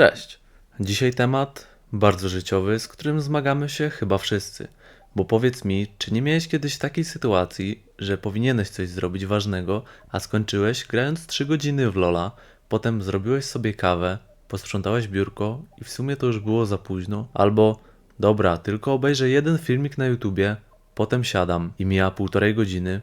Cześć. Dzisiaj temat bardzo życiowy, z którym zmagamy się chyba wszyscy. Bo powiedz mi, czy nie miałeś kiedyś takiej sytuacji, że powinieneś coś zrobić ważnego, a skończyłeś grając 3 godziny w Lola, potem zrobiłeś sobie kawę, posprzątałeś biurko i w sumie to już było za późno? Albo, dobra, tylko obejrzę jeden filmik na YouTubie, potem siadam i mija półtorej godziny,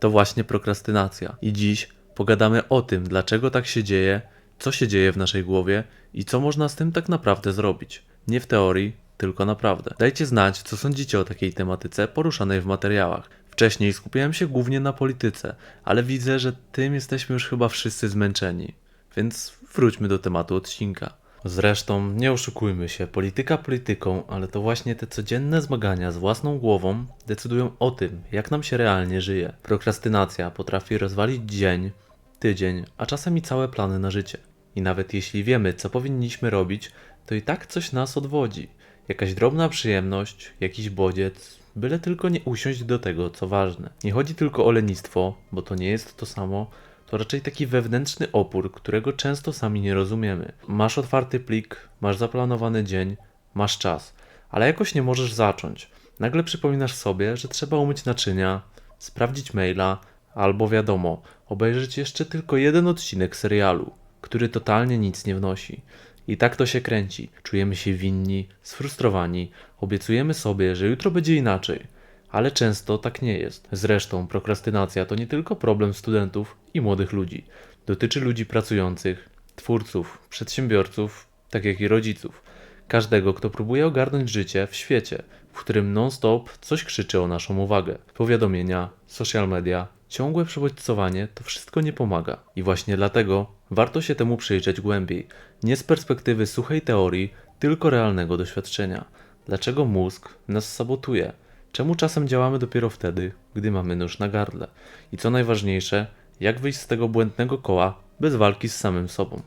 to właśnie prokrastynacja. I dziś pogadamy o tym, dlaczego tak się dzieje, co się dzieje w naszej głowie i co można z tym tak naprawdę zrobić. Nie w teorii, tylko naprawdę. Dajcie znać, co sądzicie o takiej tematyce poruszanej w materiałach. Wcześniej skupiałem się głównie na polityce, ale widzę, że tym jesteśmy już chyba wszyscy zmęczeni. Więc wróćmy do tematu odcinka. Zresztą, nie oszukujmy się, polityka polityką, ale to właśnie te codzienne zmagania z własną głową decydują o tym, jak nam się realnie żyje. Prokrastynacja potrafi rozwalić dzień, tydzień, a czasem i całe plany na życie. I nawet jeśli wiemy, co powinniśmy robić, to i tak coś nas odwodzi. Jakaś drobna przyjemność, jakiś bodziec, byle tylko nie usiąść do tego, co ważne. Nie chodzi tylko o lenistwo, bo to nie jest to samo, to raczej taki wewnętrzny opór, którego często sami nie rozumiemy. Masz otwarty plik, masz zaplanowany dzień, masz czas, ale jakoś nie możesz zacząć. Nagle przypominasz sobie, że trzeba umyć naczynia, sprawdzić maila, albo wiadomo, obejrzeć jeszcze tylko jeden odcinek serialu, który totalnie nic nie wnosi. I tak to się kręci. Czujemy się winni, sfrustrowani, obiecujemy sobie, że jutro będzie inaczej, ale często tak nie jest. Zresztą prokrastynacja to nie tylko problem studentów i młodych ludzi. Dotyczy ludzi pracujących, twórców, przedsiębiorców, tak jak i rodziców. Każdego, kto próbuje ogarnąć życie w świecie, w którym non-stop coś krzyczy o naszą uwagę. Powiadomienia, social media, ciągłe przebodźcowanie to wszystko nie pomaga. I właśnie dlatego warto się temu przyjrzeć głębiej. Nie z perspektywy suchej teorii, tylko realnego doświadczenia. Dlaczego mózg nas sabotuje? Czemu czasem działamy dopiero wtedy, gdy mamy nóż na gardle? I co najważniejsze, jak wyjść z tego błędnego koła bez walki z samym sobą?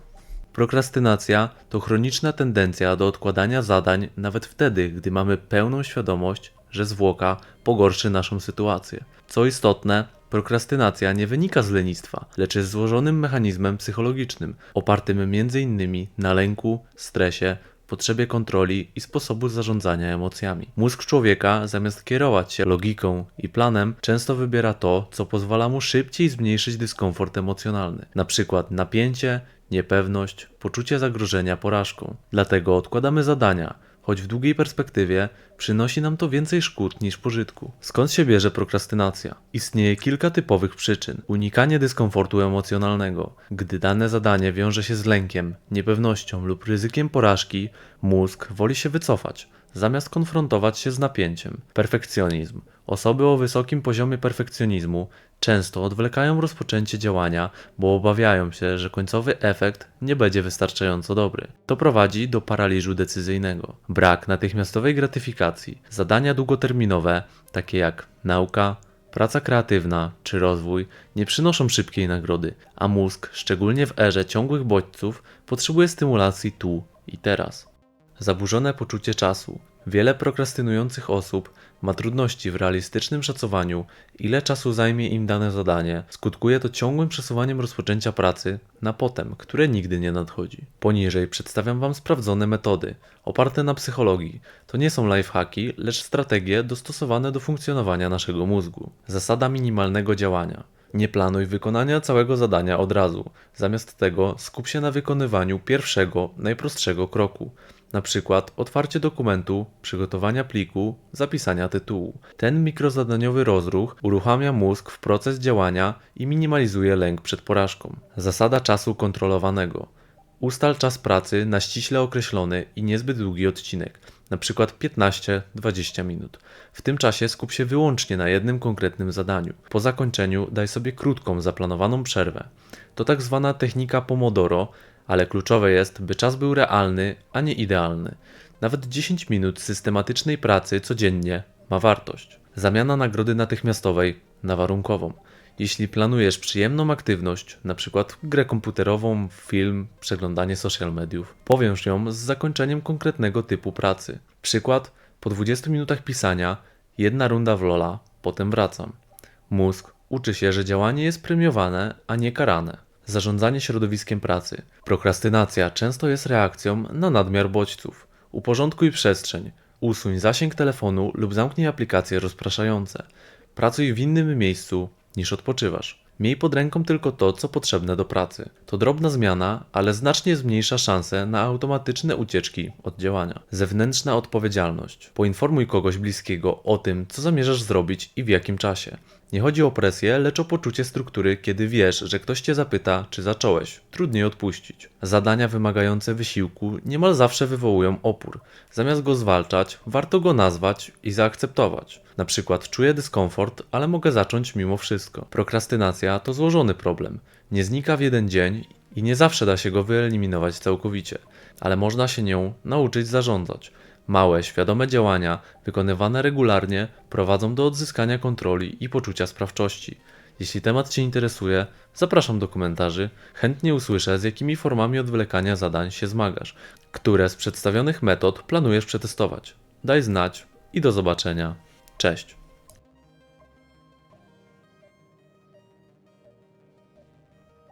Prokrastynacja to chroniczna tendencja do odkładania zadań nawet wtedy, gdy mamy pełną świadomość, że zwłoka pogorszy naszą sytuację. Co istotne, prokrastynacja nie wynika z lenistwa, lecz jest złożonym mechanizmem psychologicznym, opartym m.in. na lęku, stresie, potrzebie kontroli i sposobu zarządzania emocjami. Mózg człowieka, zamiast kierować się logiką i planem, często wybiera to, co pozwala mu szybciej zmniejszyć dyskomfort emocjonalny, na przykład napięcie, niepewność, poczucie zagrożenia porażką. Dlatego odkładamy zadania, choć w długiej perspektywie przynosi nam to więcej szkód niż pożytku. Skąd się bierze prokrastynacja? Istnieje kilka typowych przyczyn. Unikanie dyskomfortu emocjonalnego. Gdy dane zadanie wiąże się z lękiem, niepewnością lub ryzykiem porażki, mózg woli się wycofać zamiast konfrontować się z napięciem. Perfekcjonizm. Osoby o wysokim poziomie perfekcjonizmu często odwlekają rozpoczęcie działania, bo obawiają się, że końcowy efekt nie będzie wystarczająco dobry. To prowadzi do paraliżu decyzyjnego. Brak natychmiastowej gratyfikacji. Zadania długoterminowe, takie jak nauka, Praca kreatywna czy rozwój nie przynoszą szybkiej nagrody, a mózg, szczególnie w erze ciągłych bodźców, potrzebuje stymulacji tu i teraz. Zaburzone poczucie czasu. Wiele prokrastynujących osób ma trudności w realistycznym szacowaniu, ile czasu zajmie im dane zadanie. Skutkuje to ciągłym przesuwaniem rozpoczęcia pracy na potem, które nigdy nie nadchodzi. Poniżej przedstawiam Wam sprawdzone metody, oparte na psychologii. To nie są lifehacki, lecz strategie dostosowane do funkcjonowania naszego mózgu. Zasada minimalnego działania. Nie planuj wykonania całego zadania od razu. Zamiast tego skup się na wykonywaniu pierwszego, najprostszego kroku. Na przykład otwarcie dokumentu, przygotowania pliku, zapisania tytułu. Ten mikrozadaniowy rozruch uruchamia mózg w proces działania i minimalizuje lęk przed porażką. Zasada czasu kontrolowanego. Ustal czas pracy na ściśle określony i niezbyt długi odcinek, np. 15-20 minut. W tym czasie skup się wyłącznie na jednym konkretnym zadaniu. Po zakończeniu daj sobie krótką, zaplanowaną przerwę. To tak zwana technika Pomodoro, ale kluczowe jest, by czas był realny, a nie idealny. Nawet 10 minut systematycznej pracy codziennie ma wartość. Zamiana nagrody natychmiastowej na warunkową. Jeśli planujesz przyjemną aktywność, np. grę komputerową, film, przeglądanie social mediów, powiąż ją z zakończeniem konkretnego typu pracy. Przykład: po 20 minutach pisania, jedna runda w Lola, potem wracam. Mózg uczy się, że działanie jest premiowane, a nie karane. Zarządzanie środowiskiem pracy. Prokrastynacja często jest reakcją na nadmiar bodźców. Uporządkuj przestrzeń. Usuń zasięg telefonu lub zamknij aplikacje rozpraszające. Pracuj w innym miejscu niż odpoczywasz. Miej pod ręką tylko to, co potrzebne do pracy. To drobna zmiana, ale znacznie zmniejsza szanse na automatyczne ucieczki od działania. Zewnętrzna odpowiedzialność. Poinformuj kogoś bliskiego o tym, co zamierzasz zrobić i w jakim czasie. Nie chodzi o presję, lecz o poczucie struktury, kiedy wiesz, że ktoś cię zapyta, czy zacząłeś. Trudniej odpuścić. Zadania wymagające wysiłku niemal zawsze wywołują opór. Zamiast go zwalczać, warto go nazwać i zaakceptować. Na przykład czuję dyskomfort, ale mogę zacząć mimo wszystko. Prokrastynacja to złożony problem. Nie znika w jeden dzień i nie zawsze da się go wyeliminować całkowicie, ale można się nią nauczyć zarządzać. Małe, świadome działania, wykonywane regularnie, prowadzą do odzyskania kontroli i poczucia sprawczości. Jeśli temat Cię interesuje, zapraszam do komentarzy. Chętnie usłyszę, z jakimi formami odwlekania zadań się zmagasz, które z przedstawionych metod planujesz przetestować. Daj znać i do zobaczenia. Cześć.